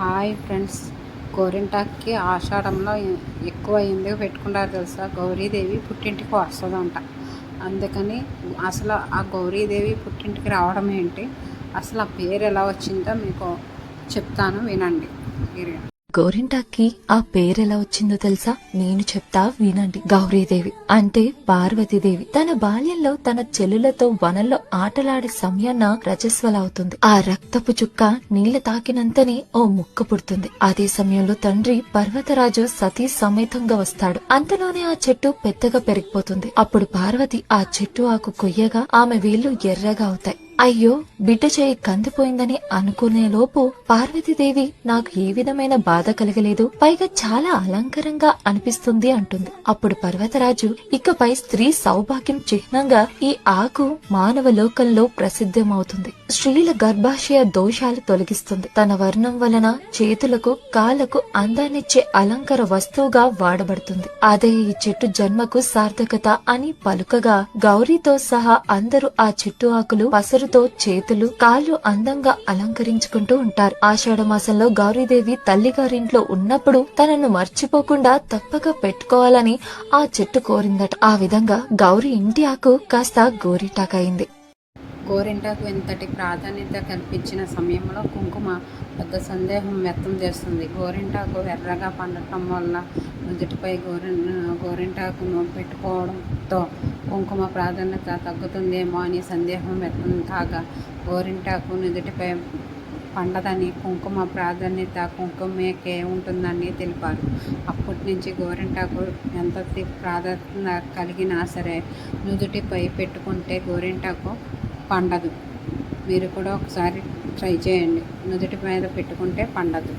Hi friends. గోరింటాక్కి ఆషాఢంలో ఎక్కువ ఎందుకు పెట్టుకుంటారు తెలుసా? గౌరీదేవి పుట్టింటికి వస్తుందంట. అందుకని అసలు ఆ గౌరీదేవి పుట్టింటికి రావడం ఏంటి? అసలు ఆ పేరు ఎలా వచ్చిందో మీకు చెప్తాను వినండి. మీరు గోరింటాక్కి ఆ పేరెలా వచ్చిందో తెలుసా? నేను చెప్తా వినండి గౌరీదేవి. అంటే పార్వతీదేవి. తన బాల్యంలో తన చెల్లులతో వనంలో ఆటలాడే సమయాన రజస్వలవుతుంది. ఆ రక్తపు చుక్క నీళ్ళు తాకినంతనే ఓ ముక్క పుడుతుంది. అదే సమయంలో తండ్రి పర్వతరాజు సతీ సమేతంగా వస్తాడు. అంతలోనే ఆ చెట్టు పెద్దగా పెరిగిపోతుంది. అప్పుడు పార్వతి ఆ చెట్టు ఆకు కొయ్యగా ఆమె వేళ్ళు ఎర్రగా అవుతాయి. అయ్యో బిడ్డ చేయి కందిపోయిందని అనుకునే లోపు పార్వతీదేవి నాకు ఏ విధమైన బాధ కలగలేదు. పైగా చాలా అలంకరంగా అనిపిస్తుంది అంటుంది. అప్పుడు పర్వతరాజు ఇకపై స్త్రీ సౌభాగ్యం చిహ్నంగా ఈ ఆకు మానవ లోకంలో ప్రసిద్ధమవుతుంది. స్త్రీల గర్భాశయ దోషాలు తొలగిస్తుంది. తన వర్ణం వలన చేతులకు కాళ్ళకు అందాన్నిచ్చే అలంకార వస్తువుగా వాడబడుతుంది. అదే ఈ చెట్టు జన్మకు సార్థకత అని పలుకగా గౌరీతో సహా అందరూ ఆ చెట్టు ఆకులు పూలతో చేతులు కాళ్ళు అందంగా అలంకరించుకుంటూ ఉంటారు. ఆషాఢ మాసంలో గౌరీదేవి తల్లిగారింట్లో ఉన్నప్పుడు తనను మర్చిపోకుండా తప్పక పెట్టుకోవాలని ఆ చెట్టు కోరిందట. ఆ విధంగా గౌరీ ఇంటి ఆకు కాస్త గోరిటాకైంది. గోరింటాకు ఎంతటి ప్రాధాన్యత కల్పించిన సమయంలో కుంకుమ పెద్ద సందేహం వ్యక్తం చేస్తుంది. గోరింటాకు ఎర్రగా పండటం వల్ల నుదుటిపై గోరి గోరింటాకును పెట్టుకోవడంతో కుంకుమ ప్రాధాన్యత తగ్గుతుందేమో అని సందేహం వ్యక్తం కాగా గోరింటాకు నుదుటిపై పండదని కుంకుమ ప్రాధాన్యత కుంకుమకే ఉంటుందని తెలిపారు. అప్పటి నుంచి గోరింటాకు ఎంత ప్రాధాన్యత కలిగినా సరే నుదుటిపై పెట్టుకుంటే గోరింటాకు పండదు. మీరు కూడా ఒకసారి ట్రై చేయండి. నుదుటి మీద పెట్టుకుంటే పండదు.